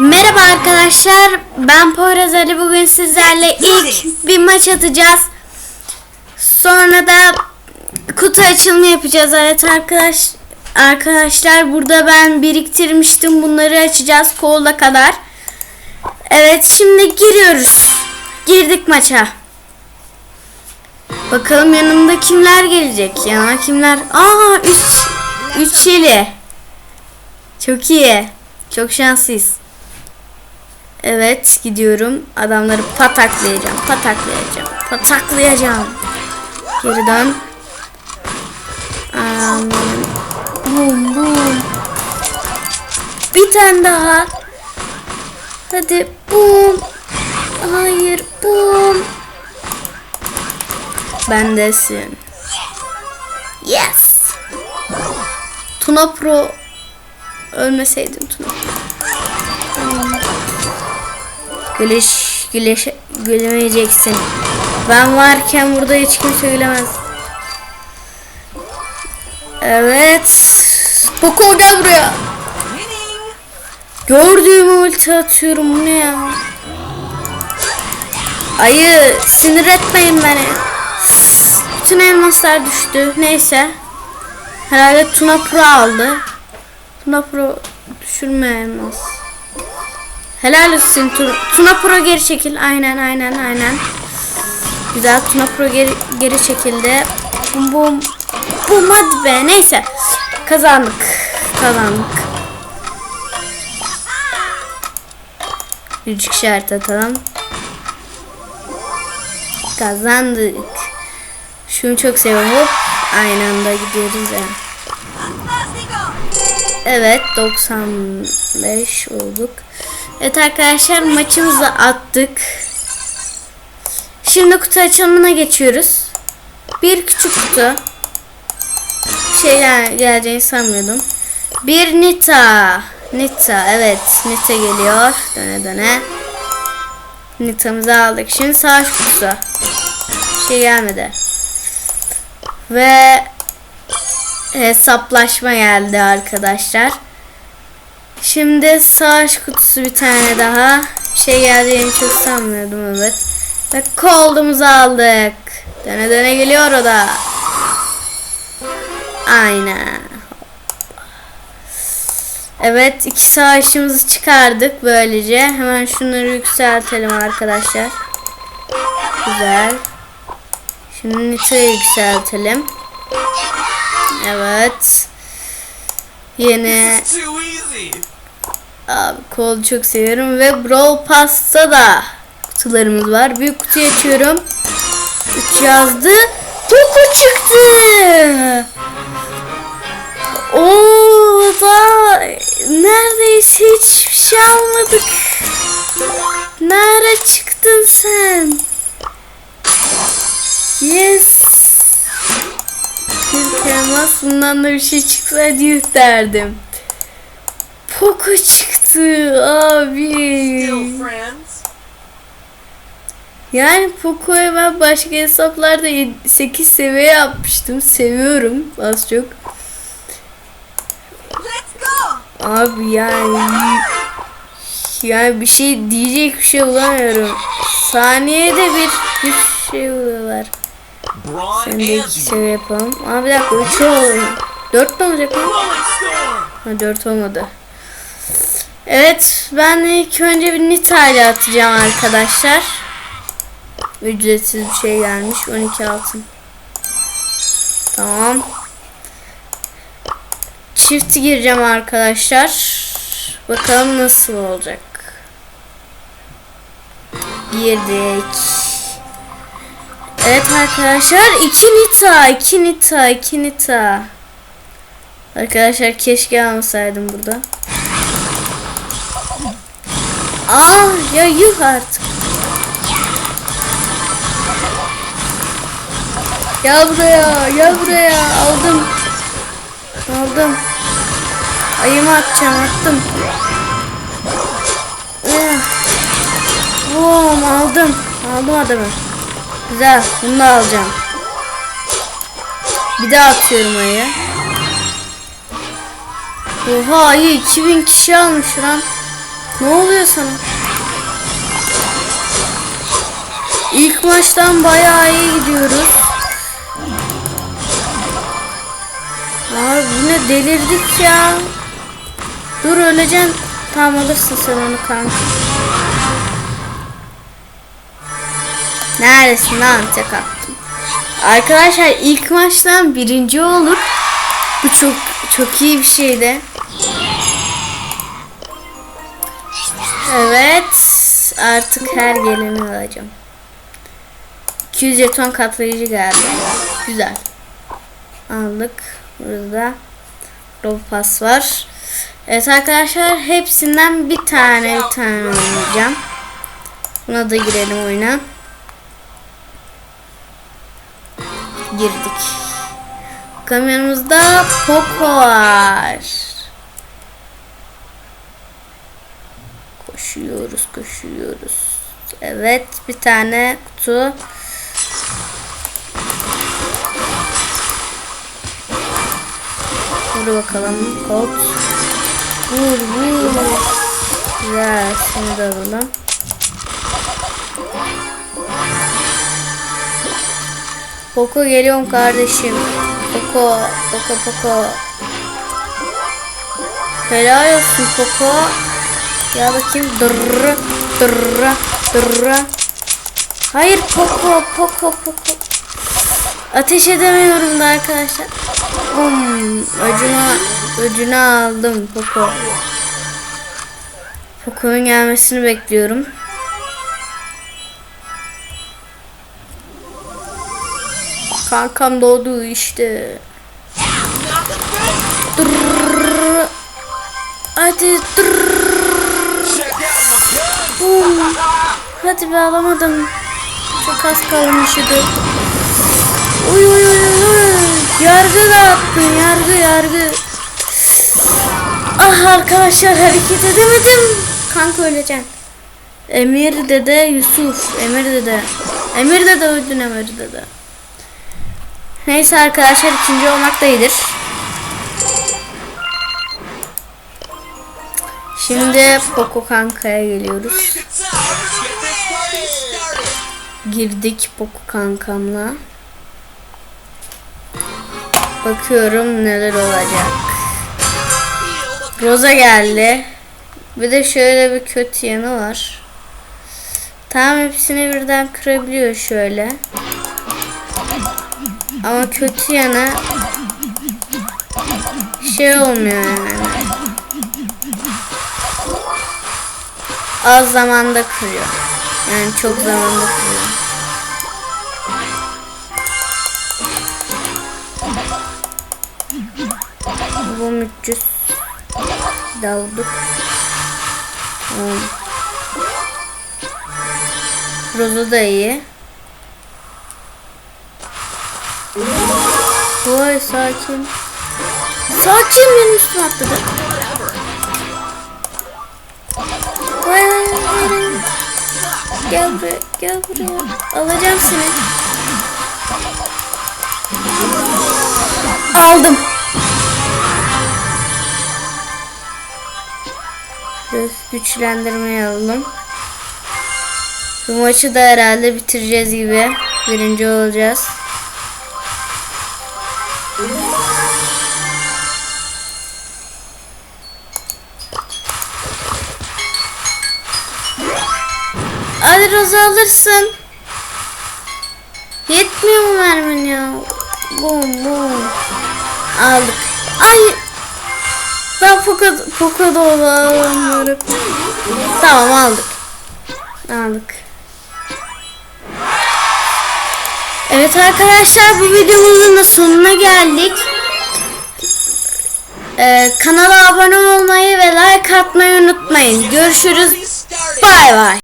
Merhaba arkadaşlar. Ben Poyraz Ali. Bugün sizlerle ilk bir maç atacağız. Sonra da kutu açılımı yapacağız. Evet arkadaş arkadaşlar burada ben biriktirmiştim. Bunları açacağız kolda kadar. Evet şimdi giriyoruz. Girdik maça. Bakalım yanımda kimler gelecek? Yanıma kimler? Aa 3 3 Şili. Çok iyi. Çok şanslıyız. Evet gidiyorum. Adamları pataklayacağım. Pataklayacağım. Pataklayacağım. Geri dön. Aman. Bum bum. Bir tane daha. Hadi bum. Hayır bum. Bendesin. Yes. Tuna Pro ölmeseydin Tuna. Güleş, güleş, gülemeyeceksin. Ben varken burada hiç kimse gülemez. Evet. Poco gel buraya. Gördüğümü ulti atıyorum ne ya? Ayı sinir etmeyin beni. Bütün elmaslar düştü. Neyse. Herhalde Tuna Pro aldı. Tuna Pro düşürme elmas. Helal olsun Tuna, Pro geri çekil. Aynen aynen aynen. Güzel Tuna Pro geri, geri çekildi. Bum bum. Bum hadi be neyse. Kazandık. Kazandık. Üç işaret atalım. Kazandık. Şunu çok seviyorum. Hop. Aynı anda gidiyoruz ya. Evet 95 olduk. Evet arkadaşlar maçımızı attık. Şimdi kutu açılımına geçiyoruz. Bir küçük kutu. Şeyler geleceğini sanmıyordum. Bir Nita. Nita evet Nita geliyor. Döne döne. Nita'mızı aldık. Şimdi savaş kutusu. Şey gelmedi. Ve hesaplaşma geldi arkadaşlar. Şimdi savaş kutusu bir tane daha. Şey geldiğini çok sanmıyordum evet. Ve koldumuzu aldık. Döne döne geliyor o da. Aynen. Evet iki savaşçımızı çıkardık böylece. Hemen şunları yükseltelim arkadaşlar. Güzel. Şimdi Nita'yı yükseltelim. Evet. Yeni. Abi kol çok seviyorum ve Brawl Pass'ta da kutularımız var. Büyük kutuyu açıyorum. 3 yazdı. Poco çıktı. Oo da neredeyse hiçbir şey almadık. Nerede çıktın sen? Yes. Bir temas bundan da bir şey çıksaydı yuh derdim. Poco çıktı abi. Still friends? Yani Poco'yu ben başka hesaplarda 8 seviye yapmıştım. Seviyorum az çok. Let's go. Abi yani yani bir şey diyecek bir şey bulamıyorum. Saniyede bir bir şey buluyorlar. Sen de iki seviye yapalım. Abi bir dakika 3 oldu. 4 mi olacak mı? Ha 4 olmadı. Evet ben ilk önce bir Nita ile atacağım arkadaşlar. Ücretsiz bir şey gelmiş 12 altın. Tamam. Çift gireceğim arkadaşlar. Bakalım nasıl olacak. Girdik. Evet arkadaşlar iki Nita, iki Nita, iki Nita. Arkadaşlar keşke almasaydım burada. Aa ya yuh artık. Gel buraya, gel buraya. Aldım. Aldım. Ayımı atacağım, attım. Eh. Boom, aldım. Aldım adamı. Güzel, bunu da alacağım. Bir daha atıyorum ayı. Oha ayı 2000 kişi almış lan. Ne oluyor sana? İlk maçtan bayağı iyi gidiyoruz. Abi bu ne delirdik ya. Dur öleceksin. Tamam alırsın sen onu kanka. Neredesin lan tek attım. Arkadaşlar ilk maçtan birinci olur. Bu çok çok iyi bir şeydi. Evet. Artık her geleni alacağım. 200 jeton katlayıcı geldi. Güzel. Aldık. Burada Robopass var. Evet arkadaşlar hepsinden bir tane bir tane oynayacağım. Buna da girelim oyuna. Girdik. Kamyonumuzda Poco var. Koşuyoruz, koşuyoruz. Evet, bir tane kutu. Vur bakalım. Colt. Vur, vur. Güzel, seni de alalım. Poco geliyorum kardeşim. Poco, Poco, Poco. Helal olsun Poco. Ya bakayım. Dırrı, dırrı, dırrı. Hayır Poco, Poco, Poco. Ateş edemiyorum da arkadaşlar. Hmm, öcünü, öcünü aldım Poco. Poco'nun gelmesini bekliyorum. Kankam doğdu işte. Dırrrr. Hadi dırrrr. Hadi be alamadım. Çok az kalmıştı. Uy uy uy uy, uy. Yargı dağıttın yargı yargı. Ah arkadaşlar hareket edemedim. Kanka öleceksin. Emir dede Yusuf. Emir dede. Emir dede öldün Emir dede. Neyse arkadaşlar ikinci olmak da iyidir. Şimdi Poco Kanka'ya geliyoruz. Girdik Poco Kankam'la. Bakıyorum neler olacak. Roza geldi. Bir de şöyle bir kötü yanı var. Tam hepsini birden kırabiliyor şöyle. Ama kötü yanı şey olmuyor yani. Az zamanda kırıyor. Yani çok zamanda kırıyor. Bu 300 daldık. Tamam. Rozu da iyi. Vay sakin. Sakin benim üstüme atladı. Vay vay. Gel buraya, gel buraya. Alacağım seni. Aldım. Biraz güçlendirmeyi alalım. Bu maçı da herhalde bitireceğiz gibi. Birinci olacağız. Hadi Roza alırsın. Yetmiyor mu mermin ya? Bum bum. Aldık. Ay. Ben Poco, Poco'da olamıyorum. Tamam aldık. Aldık. Evet arkadaşlar bu videomuzun da sonuna geldik. Ee, kanala abone olmayı ve like atmayı unutmayın. Görüşürüz. Bay bay.